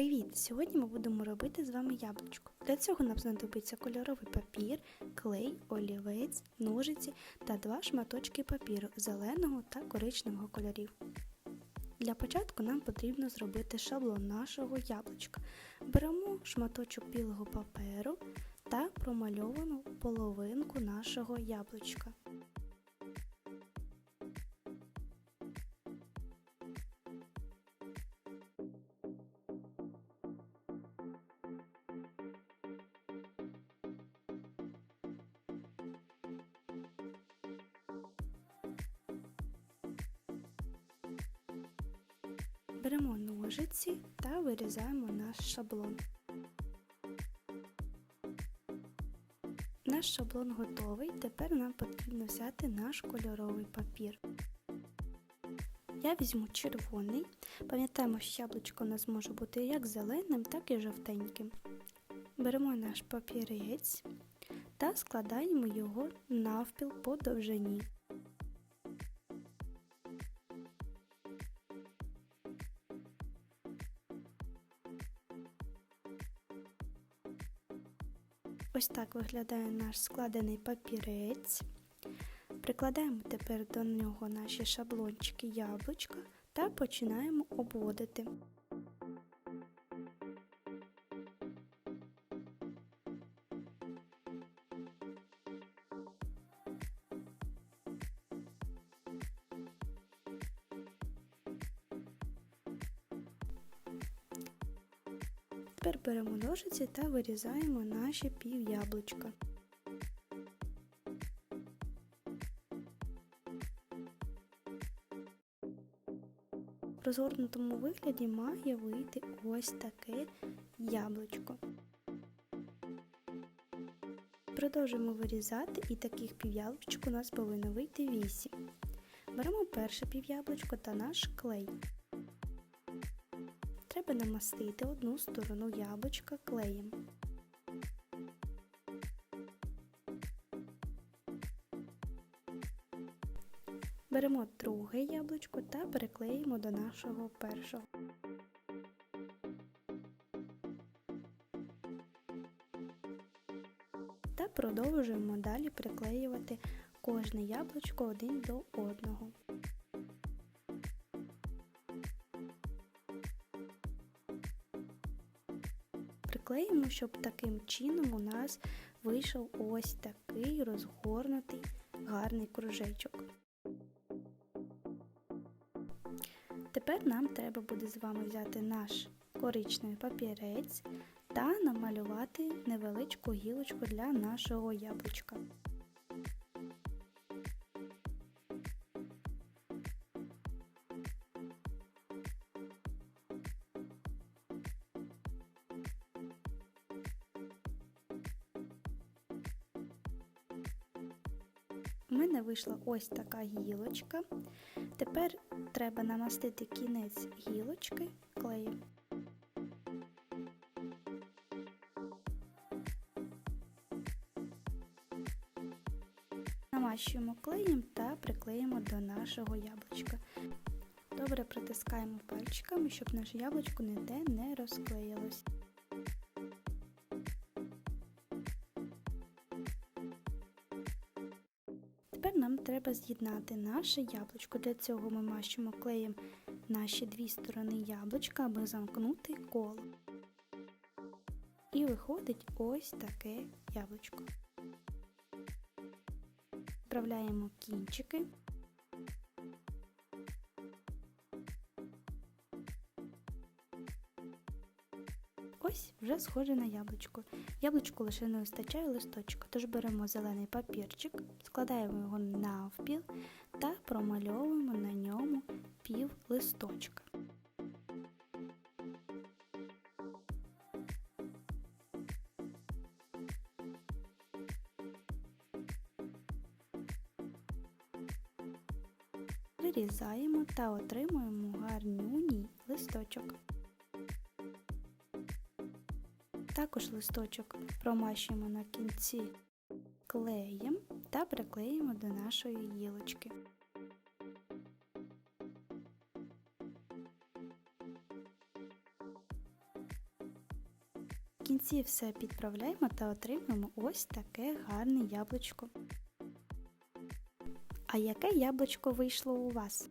Привіт! Сьогодні ми будемо робити з вами яблучко. Для цього нам знадобиться кольоровий папір, клей, олівець, ножиці та два шматочки папіру зеленого та коричневого кольорів. Для початку нам потрібно зробити шаблон нашого яблучка. Беремо шматочок білого паперу та промальовану половинку нашого яблучка. Беремо ножиці та вирізаємо наш шаблон. Наш шаблон готовий, тепер нам потрібно взяти наш кольоровий папір. Я візьму червоний. Пам'ятаємо, що яблучко у нас може бути як зеленим, так і жовтеньким. Беремо наш папірець та складаємо його навпіл по довжині. Ось так виглядає наш складений папірець. Прикладаємо тепер до нього наші шаблончики яблучка та починаємо обводити. Тепер беремо ножиці та вирізаємо наші пів яблучка. В розгорнутому вигляді має вийти ось таке яблучко. Продовжуємо вирізати і таких пів'яблучок у нас повинно вийти 8. Беремо перше пів'яблучко та наш клей. Треба намастити одну сторону яблучка клеєм. Беремо друге яблучко та переклеїмо до нашого першого. Та продовжуємо далі приклеювати кожне яблучко один до одного. Приклеїмо, щоб таким чином у нас вийшов ось такий розгорнутий гарний кружечок. Тепер нам треба буде з вами взяти наш коричневий папірець та намалювати невеличку гілочку для нашого яблучка. У мене вийшла ось така гілочка. Тепер треба намастити кінець гілочки клеєм. Намащуємо клеєм та приклеїмо до нашого яблучка. Добре притискаємо пальчиками, щоб наше яблучко ніде не розклеїлось. Нам треба з'єднати наше яблучко. Для цього ми мащимо клеєм наші дві сторони яблучка, аби замкнути коло. І виходить ось таке яблучко. Вправляємо кінчики. Ось вже схоже на яблучко. Яблучку лише не вистачає листочка, тож беремо зелений папірчик, складаємо його навпіл та промальовуємо на ньому пів листочка. Вирізаємо та отримуємо гарнюній листочок. Також листочок промащуємо на кінці клеєм та приклеїмо до нашої гілочки. В кінці все підправляємо та отримаємо ось таке гарне яблучко. А яке яблучко вийшло у вас?